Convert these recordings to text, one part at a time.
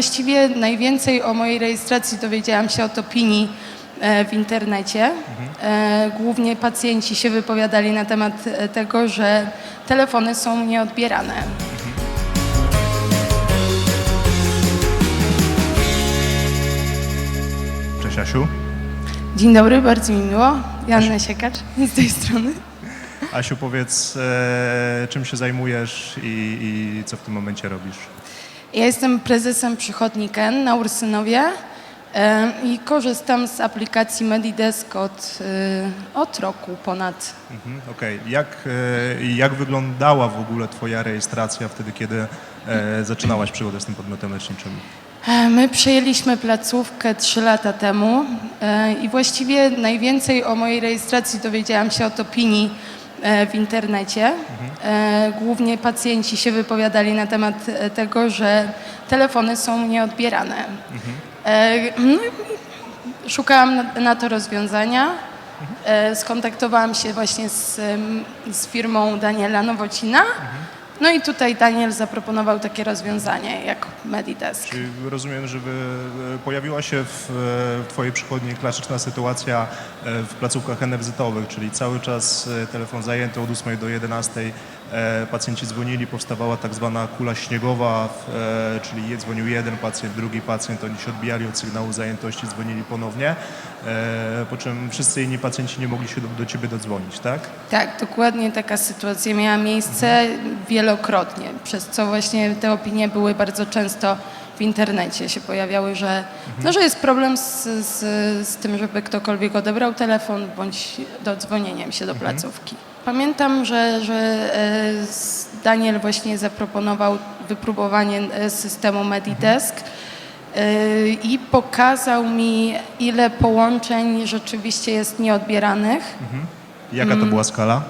właściwie najwięcej o mojej rejestracji dowiedziałam się od opinii e, w internecie. E, Głównie pacjenci się wypowiadali na temat e, tego, że telefony są nieodbierane. Cześć Asiu. Dzień dobry, bardzo mi miło. Joanna Siekacz z tej strony. Asiu, powiedz, e, czym się zajmujesz i, i co w tym momencie robisz? Ja jestem prezesem przychodni KEN na Ursynowie i korzystam z aplikacji Medidesk od, e, od roku ponad. Mhm, Okej, jak, e, jak wyglądała w ogóle Twoja rejestracja wtedy, kiedy e, zaczynałaś przygodę z tym podmiotem leczniczym? E, My przejęliśmy placówkę 3 lata temu i właściwie najwięcej o mojej rejestracji dowiedziałam się od opinii w internecie. E, Głównie pacjenci się wypowiadali na temat e, tego, że telefony są nieodbierane. E, No szukałam na, to rozwiązania. E, Skontaktowałam się właśnie z, z firmą Daniela Nowocina. No i tutaj Daniel zaproponował takie rozwiązanie jak Medidesk. Czy rozumiem, że e, pojawiła się w, e, w Twojej przychodni klasyczna sytuacja e, w placówkach NFZ-owych, czyli cały czas telefon zajęty od 8 do 11, e, pacjenci dzwonili, powstawała tak zwana kula śniegowa, e, czyli dzwonił jeden pacjent, drugi pacjent, oni się odbijali od sygnału zajętości, dzwonili ponownie, e, po czym wszyscy inni pacjenci nie mogli się do, do Ciebie dodzwonić, tak? Tak, dokładnie taka sytuacja miała miejsce wielokrotnie, przez co właśnie te opinie były bardzo często w internecie się pojawiały, że, no, że jest problem z, z, z tym, żeby ktokolwiek odebrał telefon bądź dodzwonieniem się do placówki. Pamiętam, że, że e, Daniel właśnie zaproponował wypróbowanie e, systemu Medidesk e, i pokazał mi, ile połączeń rzeczywiście jest nieodbieranych. Jaka to była skala?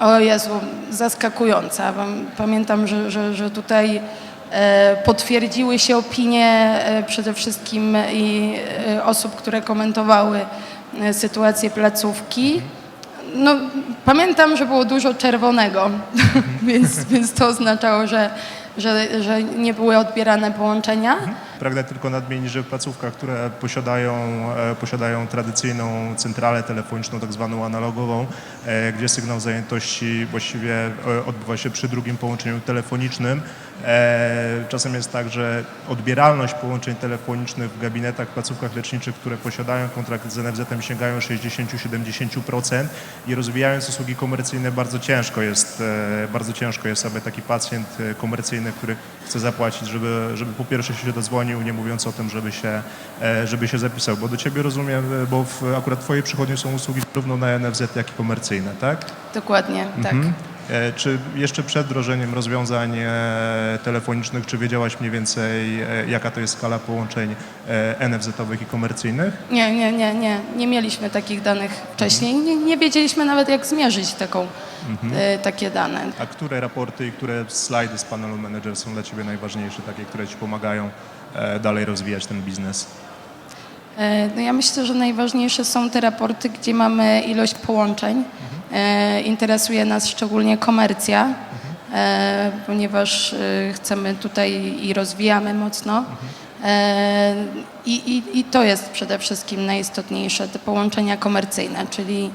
O Jezu, zaskakująca. Pam- Pamiętam, że, że, że tutaj potwierdziły się opinie e, przede wszystkim i e, osób, które komentowały e, sytuację placówki. No, pamiętam, że było dużo czerwonego, więc, więc to oznaczało, że, że, że nie były odbierane połączenia. Pragnę tylko nadmienić, że w placówkach, które posiadają, e, posiadają tradycyjną centralę telefoniczną, tak zwaną analogową, e, gdzie sygnał zajętości właściwie e, odbywa się przy drugim połączeniu telefonicznym, czasem jest tak, że odbieralność połączeń telefonicznych w gabinetach, placówkach leczniczych, które posiadają kontrakt z NFZ-em sięgają 60-70% i rozwijając usługi komercyjne bardzo ciężko jest, bardzo ciężko jest, aby taki pacjent komercyjny, który chce zapłacić, żeby, żeby po pierwsze się dodzwonił, nie mówiąc o tym, żeby się, e, żeby się zapisał, bo do Ciebie rozumiem, e, bo w, akurat w Twojej przychodni są usługi zarówno na NFZ, jak i komercyjne, tak? Dokładnie, tak. Mhm. E, Czy jeszcze przed wdrożeniem rozwiązań e, telefonicznych, czy wiedziałaś mniej więcej, e, jaka to jest skala połączeń NFZ-owych i komercyjnych? Nie, nie, nie, nie. Nie mieliśmy takich danych wcześniej. Nie, nie wiedzieliśmy nawet, jak zmierzyć taką, e, takie dane. A które raporty i które slajdy z panelu manager są dla Ciebie najważniejsze, takie, które Ci pomagają dalej rozwijać ten biznes? No ja myślę, że najważniejsze są te raporty, gdzie mamy ilość połączeń. E, Interesuje nas szczególnie komercja, e, ponieważ e, chcemy tutaj i rozwijamy mocno. E, I, i, I to jest przede wszystkim najistotniejsze, te połączenia komercyjne, czyli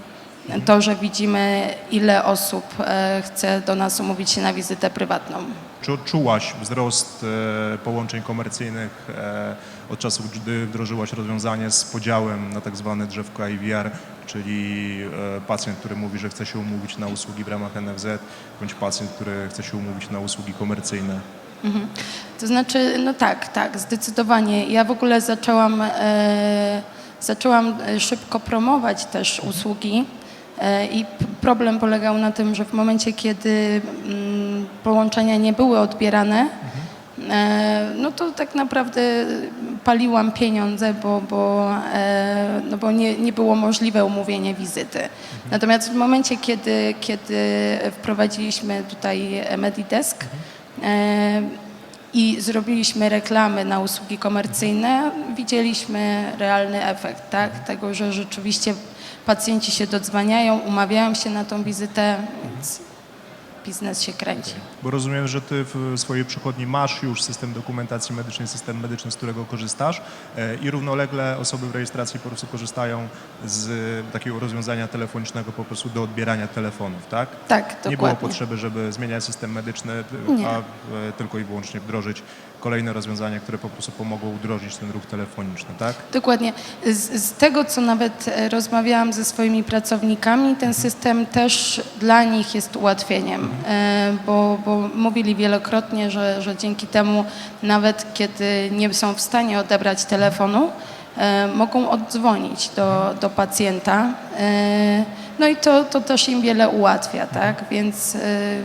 to, że widzimy, ile osób e, chce do nas umówić się na wizytę prywatną. Czy odczułaś wzrost e, połączeń komercyjnych e, od czasu, gdy wdrożyłaś rozwiązanie z podziałem na tak zwane drzewko IVR, czyli pacjent, który mówi, że chce się umówić na usługi w ramach NFZ, bądź pacjent, który chce się umówić na usługi komercyjne? Mhm. To znaczy, no tak, tak, zdecydowanie. Ja w ogóle zaczęłam, e, zaczęłam szybko promować też usługi e, i p- problem polegał na tym, że w momencie, kiedy mm, połączenia nie były odbierane, e, no to tak naprawdę paliłam pieniądze, bo, bo, e, no bo nie, nie było możliwe umówienie wizyty. Natomiast w momencie, kiedy, kiedy wprowadziliśmy tutaj Medidesk, E, i zrobiliśmy reklamy na usługi komercyjne, widzieliśmy realny efekt tak? tego, że rzeczywiście pacjenci się dodzwaniają, umawiają się na tą wizytę, więc biznes się kręci. Bo rozumiem, że ty w swojej przychodni masz już system dokumentacji medycznej, system medyczny, z którego korzystasz e, i równolegle osoby w rejestracji po prostu korzystają z takiego rozwiązania telefonicznego po prostu do odbierania telefonów, tak? Tak, Nie było dokładnie. potrzeby, żeby zmieniać system medyczny, Nie. a e, tylko i wyłącznie wdrożyć kolejne rozwiązania, które po prostu pomogą udrożnić ten ruch telefoniczny, tak? Dokładnie. Z, z tego, co nawet e, rozmawiałam ze swoimi pracownikami, ten system też dla nich jest ułatwieniem, e, bo, bo mówili wielokrotnie, że, że dzięki temu nawet kiedy nie są w stanie odebrać telefonu, e, mogą oddzwonić do, do pacjenta. E, no i to, to też im wiele ułatwia, tak? Więc, e,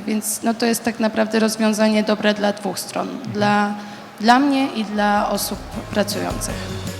więc no to jest tak naprawdę rozwiązanie dobre dla dwóch stron. Dla, dla mnie i dla osób pracujących.